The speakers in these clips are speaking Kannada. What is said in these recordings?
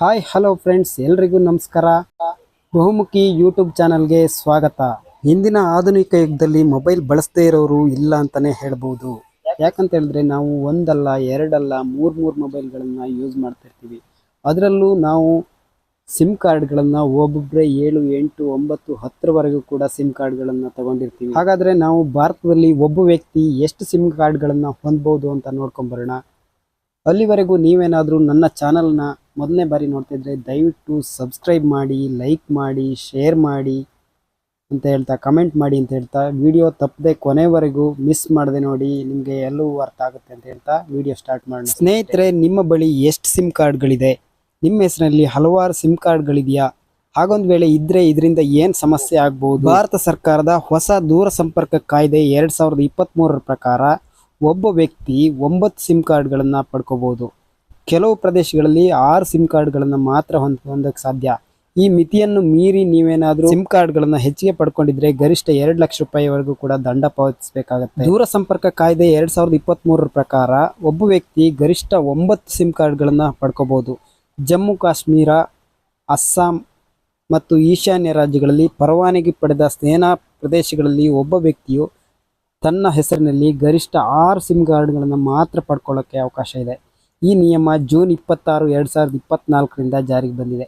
ಹಾಯ್ ಹಲೋ ಫ್ರೆಂಡ್ಸ್ ಎಲ್ರಿಗೂ ನಮಸ್ಕಾರ. ಬಹುಮುಖಿ ಯೂಟ್ಯೂಬ್ ಚಾನಲ್ಗೆ ಸ್ವಾಗತ. ಇಂದಿನ ಆಧುನಿಕ ಯುಗದಲ್ಲಿ ಮೊಬೈಲ್ ಬಳಸದೇ ಇರೋರು ಇಲ್ಲ ಅಂತಾನೆ ಹೇಳ್ಬೋದು. ಯಾಕಂತ ಹೇಳಿದ್ರೆ ನಾವು ಒಂದಲ್ಲ, ಎರಡಲ್ಲ ಮೂರು ಮೂರು ಮೊಬೈಲ್ಗಳನ್ನು ಯೂಸ್ ಮಾಡ್ತಾ ಇರ್ತೀವಿ. ಅದರಲ್ಲೂ ನಾವು ಸಿಮ್ ಕಾರ್ಡ್ಗಳನ್ನು ಒಬ್ಬೊಬ್ಬರೇ ಏಳು, ಎಂಟು, ಒಂಬತ್ತು ಹತ್ತರವರೆಗೂ ಕೂಡ ಸಿಮ್ ಕಾರ್ಡ್ಗಳನ್ನು ತಗೊಂಡಿರ್ತೀವಿ. ಹಾಗಾದ್ರೆ ನಾವು ಭಾರತದಲ್ಲಿ ಒಬ್ಬ ವ್ಯಕ್ತಿ ಎಷ್ಟು ಸಿಮ್ ಕಾರ್ಡ್ಗಳನ್ನು ಹೊಂದ್ಬೋದು ಅಂತ ನೋಡ್ಕೊಂಬರೋಣ ಅಲ್ಲಿವರೆಗೂ ನೀವೇನಾದರೂ ನನ್ನ ಚಾನಲ್ನ ಮೊದಲನೇ ಬಾರಿ ನೋಡ್ತಿದ್ರೆ ದಯವಿಟ್ಟು ಸಬ್ಸ್ಕ್ರೈಬ್ ಮಾಡಿ, ಲೈಕ್ ಮಾಡಿ, ಶೇರ್ ಮಾಡಿ ಅಂತ ಹೇಳ್ತಾ, ಕಮೆಂಟ್ ಮಾಡಿ ಅಂತ ಹೇಳ್ತಾ, ವಿಡಿಯೋ ತಪ್ಪದೆ ಕೊನೆವರೆಗೂ ಮಿಸ್ ಮಾಡದೆ ನೋಡಿ, ನಿಮಗೆ ಎಲ್ಲವೂ ಅರ್ಥ ಆಗುತ್ತೆ ಅಂತ ಹೇಳ್ತಾ ವಿಡಿಯೋ ಸ್ಟಾರ್ಟ್ ಮಾಡೋಣ. ಸ್ನೇಹಿತರೆ, ನಿಮ್ಮ ಬಳಿ ಎಷ್ಟು ಸಿಮ್ ಕಾರ್ಡ್ಗಳಿದೆ? ನಿಮ್ಮ ಹೆಸರಿನಲ್ಲಿ ಹಲವಾರು ಸಿಮ್ ಕಾರ್ಡ್ಗಳಿದೆಯಾ? ಹಾಗೊಂದು ವೇಳೆ ಇದ್ರೆ ಇದರಿಂದ ಏನು ಸಮಸ್ಯೆ ಆಗ್ಬೋದು? ಭಾರತ ಸರ್ಕಾರದ ಹೊಸ ದೂರ ಸಂಪರ್ಕ ಕಾಯ್ದೆ ಎರಡು ಸಾವಿರದ ಪ್ರಕಾರ ಒಬ್ಬ ವ್ಯಕ್ತಿ ಒಂಬತ್ತು ಸಿಮ್ ಕಾರ್ಡ್ಗಳನ್ನು ಪಡ್ಕೋಬೋದು. ಕೆಲವು ಪ್ರದೇಶಗಳಲ್ಲಿ ಆರು ಸಿಮ್ ಕಾರ್ಡ್ಗಳನ್ನು ಮಾತ್ರ ಹೊಂದೋಕ್ಕೆ ಸಾಧ್ಯ. ಈ ಮಿತಿಯನ್ನು ಮೀರಿ ನೀವೇನಾದರೂ ಸಿಮ್ ಕಾರ್ಡ್ಗಳನ್ನು ಹೆಚ್ಚಿಗೆ ಪಡ್ಕೊಂಡಿದ್ರೆ ಗರಿಷ್ಠ ಎರಡು ಲಕ್ಷ ರೂಪಾಯಿವರೆಗೂ ಕೂಡ ದಂಡ ಪಾವತಿಸಬೇಕಾಗುತ್ತೆ. ದೂರ ಸಂಪರ್ಕ ಕಾಯ್ದೆ ಎರಡು ಸಾವಿರದ ಇಪ್ಪತ್ತ್ಮೂರರ ಪ್ರಕಾರ ಒಬ್ಬ ವ್ಯಕ್ತಿ ಗರಿಷ್ಠ ಒಂಬತ್ತು ಸಿಮ್ ಕಾರ್ಡ್ಗಳನ್ನು ಪಡ್ಕೋಬೋದು. ಜಮ್ಮು, ಕಾಶ್ಮೀರ, ಅಸ್ಸಾಂ ಮತ್ತು ಈಶಾನ್ಯ ರಾಜ್ಯಗಳಲ್ಲಿ ಪರವಾನಗಿ ಪಡೆದ ಸೇನಾ ಪ್ರದೇಶಗಳಲ್ಲಿ ಒಬ್ಬ ವ್ಯಕ್ತಿಯು ತನ್ನ ಹೆಸರಿನಲ್ಲಿ ಗರಿಷ್ಠ ಆರು ಸಿಮ್ ಕಾರ್ಡ್ಗಳನ್ನು ಮಾತ್ರ ಪಡ್ಕೊಳ್ಳೋಕ್ಕೆ ಅವಕಾಶ ಇದೆ. ಈ ನಿಯಮ ಜೂನ್ ಇಪ್ಪತ್ತಾರು, ಎರಡು ಸಾವಿರದ ಇಪ್ಪತ್ತ್ನಾಲ್ಕರಿಂದ ಜಾರಿಗೆ ಬಂದಿದೆ.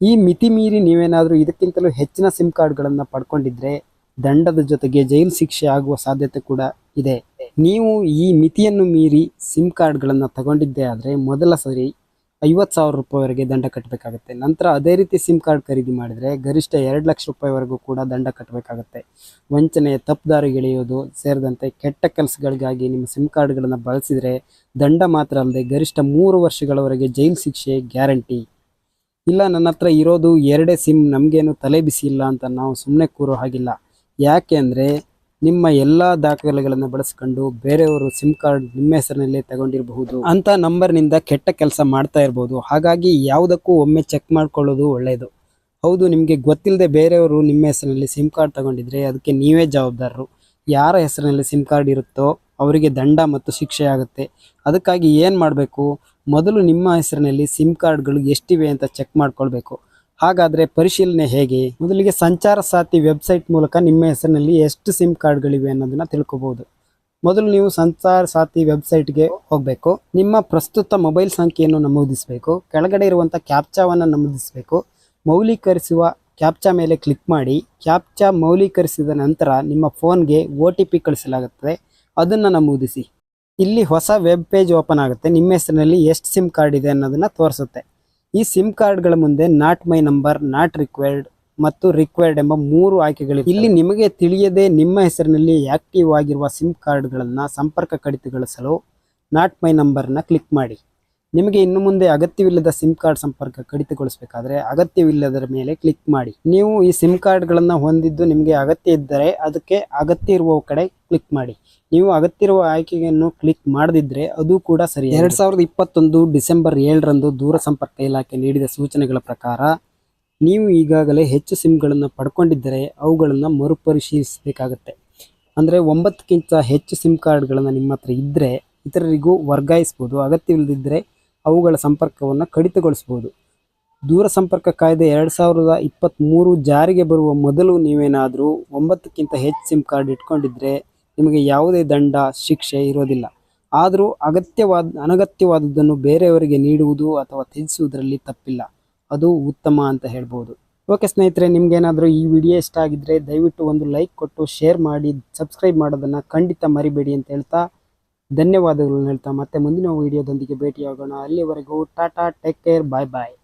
ಈ ಮಿತಿ ಮೀರಿ ನೀವೇನಾದರೂ ಇದಕ್ಕಿಂತಲೂ ಹೆಚ್ಚಿನ ಸಿಮ್ ಕಾರ್ಡ್ಗಳನ್ನು ಪಡ್ಕೊಂಡಿದ್ರೆ ದಂಡದ ಜೊತೆಗೆ ಜೈಲು ಶಿಕ್ಷೆ ಆಗುವ ಸಾಧ್ಯತೆ ಕೂಡ ಇದೆ. ನೀವು ಈ ಮಿತಿಯನ್ನು ಮೀರಿ ಸಿಮ್ ಕಾರ್ಡ್ಗಳನ್ನು ತಗೊಂಡಿದ್ದೇ ಆದರೆ ಮೊದಲ ಸರಿ ಐವತ್ತು ಸಾವಿರ ರೂಪಾಯಿವರೆಗೆ ದಂಡ ಕಟ್ಟಬೇಕಾಗುತ್ತೆ ನಂತರ ಅದೇ ರೀತಿ ಸಿಮ್ ಕಾರ್ಡ್ ಖರೀದಿ ಮಾಡಿದರೆ ಗರಿಷ್ಠ ಎರಡು ಲಕ್ಷ ರೂಪಾಯಿವರೆಗೂ ಕೂಡ ದಂಡ ಕಟ್ಟಬೇಕಾಗುತ್ತೆ ವಂಚನೆ ತಪ್ಪುದಾರಿಗೆಳೆಯೋದು ಸೇರಿದಂತೆ ಕೆಟ್ಟ ಕೆಲಸಗಳಿಗಾಗಿ ನಿಮ್ಮ ಸಿಮ್ ಕಾರ್ಡ್ಗಳನ್ನು ಬಳಸಿದರೆ ದಂಡ ಮಾತ್ರ ಅಲ್ಲದೆ ಗರಿಷ್ಠ ಮೂರು ವರ್ಷಗಳವರೆಗೆ ಜೈಲು ಶಿಕ್ಷೆ ಗ್ಯಾರಂಟಿ. ಇಲ್ಲ, ನನ್ನ ಹತ್ರ ಇರೋದು ಎರಡೇ ಸಿಮ್ ನಮಗೇನು ತಲೆ ಬಿಸಿ ಇಲ್ಲ ಅಂತ ನಾವು ಸುಮ್ಮನೆ ಕೂರೋ ಹಾಗಿಲ್ಲ. ಯಾಕೆ ಅಂದರೆ ನಿಮ್ಮ ಎಲ್ಲ ದಾಖಲೆಗಳನ್ನು ಬಳಸಿಕೊಂಡು ಬೇರೆಯವರು ಸಿಮ್ ಕಾರ್ಡ್ ನಿಮ್ಮ ಹೆಸರಿನಲ್ಲಿ ತಗೊಂಡಿರಬಹುದು ಅಂತ ನಂಬರ್ನಿಂದ ಕೆಟ್ಟ ಕೆಲಸ ಮಾಡ್ತಾ ಇರ್ಬೋದು. ಹಾಗಾಗಿ ಯಾವುದಕ್ಕೂ ಒಮ್ಮೆ ಚೆಕ್ ಮಾಡ್ಕೊಳ್ಳೋದು ಒಳ್ಳೆಯದು ಹೌದು, ನಿಮಗೆ ಗೊತ್ತಿಲ್ಲದೆ ಬೇರೆಯವರು ನಿಮ್ಮ ಹೆಸರಿನಲ್ಲಿ ಸಿಮ್ ಕಾರ್ಡ್ ತಗೊಂಡಿದ್ರೆ ಅದಕ್ಕೆ ನೀವೇ ಜವಾಬ್ದಾರರು. ಯಾರ ಹೆಸರಿನಲ್ಲಿ ಸಿಮ್ ಕಾರ್ಡ್ ಇರುತ್ತೋ ಅವರಿಗೆ ದಂಡ ಮತ್ತು ಶಿಕ್ಷೆ ಆಗುತ್ತೆ. ಅದಕ್ಕಾಗಿ ಏನು ಮಾಡಬೇಕು? ಮೊದಲು ನಿಮ್ಮ ಹೆಸರಿನಲ್ಲಿ ಸಿಮ್ ಕಾರ್ಡ್ಗಳು ಎಷ್ಟಿವೆ ಅಂತ ಚೆಕ್ ಮಾಡ್ಕೊಳ್ಬೇಕು. ಹಾಗಾದರೆ ಪರಿಶೀಲನೆ ಹೇಗೆ? ಮೊದಲಿಗೆ ಸಂಚಾರ ಸಾಥಿ ವೆಬ್ಸೈಟ್ ಮೂಲಕ ನಿಮ್ಮ ಹೆಸರಿನಲ್ಲಿ ಎಷ್ಟು ಸಿಮ್ ಕಾರ್ಡ್ಗಳಿವೆ ಅನ್ನೋದನ್ನು ತಿಳ್ಕೊಬೋದು. ಮೊದಲು ನೀವು ಸಂಚಾರ ಸಾಥಿ ವೆಬ್ಸೈಟ್ಗೆ ಹೋಗಬೇಕು. ನಿಮ್ಮ ಪ್ರಸ್ತುತ ಮೊಬೈಲ್ ಸಂಖ್ಯೆಯನ್ನು ನಮೂದಿಸಬೇಕು. ಕೆಳಗಡೆ ಇರುವಂಥ ಕ್ಯಾಪ್ಚಾವನ್ನು ನಮೂದಿಸಬೇಕು. ಮೌಲ್ಯೀಕರಿಸುವ ಕ್ಯಾಪ್ಚಾ ಮೇಲೆ ಕ್ಲಿಕ್ ಮಾಡಿ. ಕ್ಯಾಪ್ಚಾ ಮೌಲ್ಯೀಕರಿಸಿದ ನಂತರ ನಿಮ್ಮ ಫೋನ್ಗೆ ಒ ಟಿ ಪಿ ಕಳಿಸಲಾಗುತ್ತದೆ. ಅದನ್ನು ನಮೂದಿಸಿ. ಇಲ್ಲಿ ಹೊಸ ವೆಬ್ ಪೇಜ್ ಓಪನ್ ಆಗುತ್ತೆ. ನಿಮ್ಮ ಹೆಸರಿನಲ್ಲಿ ಎಷ್ಟು ಸಿಮ್ ಕಾರ್ಡ್ ಇದೆ ಅನ್ನೋದನ್ನು ತೋರಿಸುತ್ತೆ. ಈ ಸಿಮ್ ಕಾರ್ಡ್ಗಳ ಮುಂದೆ not my number, not required ಮತ್ತು ರಿಕ್ವೈರ್ಡ್ ಎಂಬ ಮೂರು ಆಯ್ಕೆಗಳಿವೆ. ಇಲ್ಲಿ ನಿಮಗೆ ತಿಳಿಯದೆ ನಿಮ್ಮ ಹೆಸರಿನಲ್ಲಿ ಆಕ್ಟಿವ್ ಆಗಿರುವ ಸಿಮ್ ಕಾರ್ಡ್ಗಳನ್ನು ಸಂಪರ್ಕ ಕಡಿತಗೊಳಿಸಲು ನಾಟ್ ಮೈ ನಂಬರ್ನ ಕ್ಲಿಕ್ ಮಾಡಿ. ನಿಮಗೆ ಇನ್ನು ಮುಂದೆ ಅಗತ್ಯವಿಲ್ಲದ ಸಿಮ್ ಕಾರ್ಡ್ ಸಂಪರ್ಕ ಕಡಿತಗೊಳಿಸಬೇಕಾದ್ರೆ ಅಗತ್ಯವಿಲ್ಲದರ ಮೇಲೆ ಕ್ಲಿಕ್ ಮಾಡಿ. ನೀವು ಈ ಸಿಮ್ ಕಾರ್ಡ್ಗಳನ್ನು ಹೊಂದಿದ್ದು ನಿಮಗೆ ಅಗತ್ಯ ಇದ್ದರೆ ಅದಕ್ಕೆ ಅಗತ್ಯ ಇರುವ ಕಡೆ ಕ್ಲಿಕ್ ಮಾಡಿ. ನೀವು ಅಗತ್ಯ ಇರುವ ಆಯ್ಕೆಯನ್ನು ಕ್ಲಿಕ್ ಮಾಡದಿದ್ದರೆ ಅದು ಕೂಡ ಸರಿ ಎರಡು ಸಾವಿರದ ಇಪ್ಪತ್ತೊಂದು ಡಿಸೆಂಬರ್ ಏಳರಂದು ದೂರ ಸಂಪರ್ಕ ಇಲಾಖೆ ನೀಡಿದ ಸೂಚನೆಗಳ ಪ್ರಕಾರ ನೀವು ಈಗಾಗಲೇ ಹೆಚ್ಚು ಸಿಮ್ಗಳನ್ನು ಪಡ್ಕೊಂಡಿದ್ದರೆ ಅವುಗಳನ್ನು ಮರುಪರಿಶೀಲಿಸಬೇಕಾಗತ್ತೆ. ಅಂದರೆ ಒಂಬತ್ತಕ್ಕಿಂತ ಹೆಚ್ಚು ಸಿಮ್ ಕಾರ್ಡ್ಗಳನ್ನು ನಿಮ್ಮ ಹತ್ರ ಇದ್ದರೆ ಇತರರಿಗೂ ವರ್ಗಾಯಿಸ್ಬೋದು. ಅಗತ್ಯವಿಲ್ಲದಿದ್ದರೆ ಅವುಗಳ ಸಂಪರ್ಕವನ್ನು ಕಡಿತಗೊಳಿಸ್ಬೋದು. ದೂರ ಸಂಪರ್ಕ ಕಾಯ್ದೆ ಎರಡು ಸಾವಿರದ ಇಪ್ಪತ್ತ್ಮೂರು ಜಾರಿಗೆ ಬರುವ ಮೊದಲು ನೀವೇನಾದರೂ ಒಂಬತ್ತಕ್ಕಿಂತ ಹೆಚ್ಚು ಸಿಮ್ ಕಾರ್ಡ್ ಇಟ್ಕೊಂಡಿದ್ರೆ ನಿಮಗೆ ಯಾವುದೇ ದಂಡ, ಶಿಕ್ಷೆ ಇರೋದಿಲ್ಲ. ಆದರೂ ಅಗತ್ಯವಾದ, ಅನಗತ್ಯವಾದದ್ದನ್ನು ಬೇರೆಯವರಿಗೆ ನೀಡುವುದು ಅಥವಾ ತ್ಯಜಿಸುವುದರಲ್ಲಿ ತಪ್ಪಿಲ್ಲ. ಅದು ಉತ್ತಮ ಅಂತ ಹೇಳ್ಬೋದು. ಓಕೆ ಸ್ನೇಹಿತರೆ, ನಿಮಗೇನಾದರೂ ಈ ವಿಡಿಯೋ ಇಷ್ಟ ಆಗಿದ್ದರೆ ದಯವಿಟ್ಟು ಒಂದು ಲೈಕ್ ಕೊಟ್ಟು, ಶೇರ್ ಮಾಡಿ, ಸಬ್ಸ್ಕ್ರೈಬ್ ಮಾಡೋದನ್ನು ಖಂಡಿತ ಮರಿಬೇಡಿ ಅಂತ ಹೇಳ್ತಾ ಧನ್ಯವಾದಗಳನ್ನು ಹೇಳ್ತಾ ಮತ್ತೆ ಮುಂದಿನ ವಿಡಿಯೋದೊಂದಿಗೆ ಭೇಟಿಯಾಗೋಣ. ಅಲ್ಲಿವರೆಗೂ tata take care bye bye